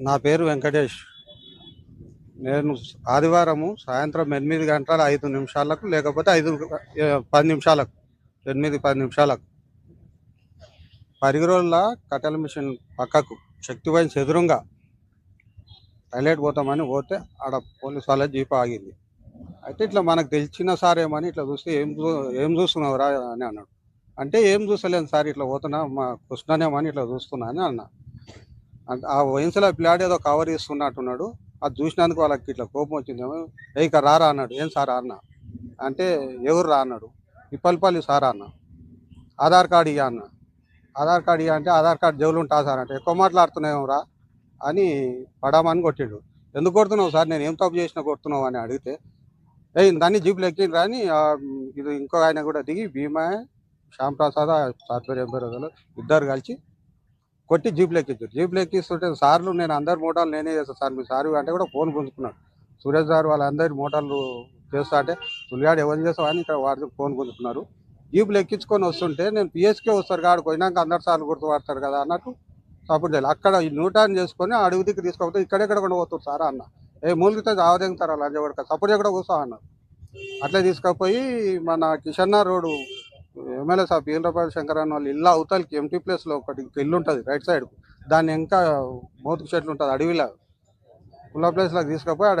నా పేరు వెంకటేష్. నేను ఆదివారము సాయంత్రం ఎనిమిది గంటల ఐదు నిమిషాలకు లేకపోతే ఐదు పది నిమిషాలకు ఎనిమిది పది నిమిషాలకు. పరిగిరోళ్ళ కట్టెల మిషన్ పక్కకు శక్తి వైన్స్ ఎదురుగా టాయిలెట్ పోతామని పోతే ఆడ పోలీస్ వాళ్ళ జీప్ ఆగింది. అయితే ఇట్లా మనకు తెలిసిన సార్ ఏమని ఇట్లా చూస్తే ఏం చూ- ఏం చూస్తున్నావురా అని అన్నాడు. అంటే ఏం చూస్తలేను సార్ ఇట్లా పోతున్నా మా కృష్ణనేమని ఇట్లా చూస్తున్నా అని అన్నా. ఆ వయసులో పిల్లాడు ఏదో కవర్ ఇస్తున్నట్టున్నాడు అది చూసినందుకు వాళ్ళకి ఇట్లా కోపం వచ్చిందేమో ఏ ఇక రారా అన్నాడు. ఏం సార్ అన్న. అంటే ఎవరు రా అన్నాడు. ఇప్పల్పల్లి సార్ అన్న. ఆధార్ కార్డు ఇయ్య అన్న. ఆధార్ కార్డు ఇయ్య అంటే ఆధార్ కార్డు జోలు ఉంటా సార్ అంటే ఎక్కువ మాట్లాడుతున్నావు రా అని పడామని కొట్టిండు. ఎందుకు కొడుతున్నావు సార్? నేను ఏం తప్పు చేసినా కొడుతున్నావు అని అడిగితే ఏ దాన్ని జీపులు ఎక్కింది రాని ఇది ఇంకో ఆయన కూడా దిగి భీమా శ్యామ్ ప్రసాద్ పేరు ఇద్దరు కలిసి కొట్టి జీపులు ఎక్కించారు జీపులు ఎక్కిస్తుంటే సార్లు నేను అందరి మోటార్లు నేనే చేస్తాను సార్ మీ సార్ అంటే కూడా ఫోన్ గుంజుకున్నాడు. సురేష్ సార్ వాళ్ళందరి మోటార్లు చేస్తా అంటే తులిగాడు ఎవరు చేస్తావు అని ఇక్కడ వాడికి ఫోన్ గుంజుకున్నారు. జీపులు ఎక్కించుకొని వస్తుంటే నేను పిఎస్కే వస్తారు కాడికి పోయినాక అందరు సార్లు గుర్తుపడతారు కదా అన్నట్టు సపోర్ట్ చేయాలి. అక్కడ ఈ నూటాన్ని చేసుకొని అడుగు దిక్కు తీసుకోకపోతే ఇక్కడెక్కడ కూడా పోతారు సార్ అన్న. ఏ మూలిగితే ఆవదెంగుతారు లంచ కూడా సపోర్ట్ కూడా కూర్చో అన్నారు. అట్లా తీసుకపోయి మన కిషన్న రోడ్డు ఎమ్మెల్యే సాబ్ బీలరాబాద్ శంకరన్న వాళ్ళు ఇల్లు అవతలకి ఎంటీ ప్లేస్లో ఒకటి ఇల్లు ఉంటుంది రైట్ సైడ్ దాన్ని ఇంకా మోతుకు చెట్లు ఉంటుంది అడవిలా కుల్ల ప్లేస్లోకి తీసుకుపోయి ఆడ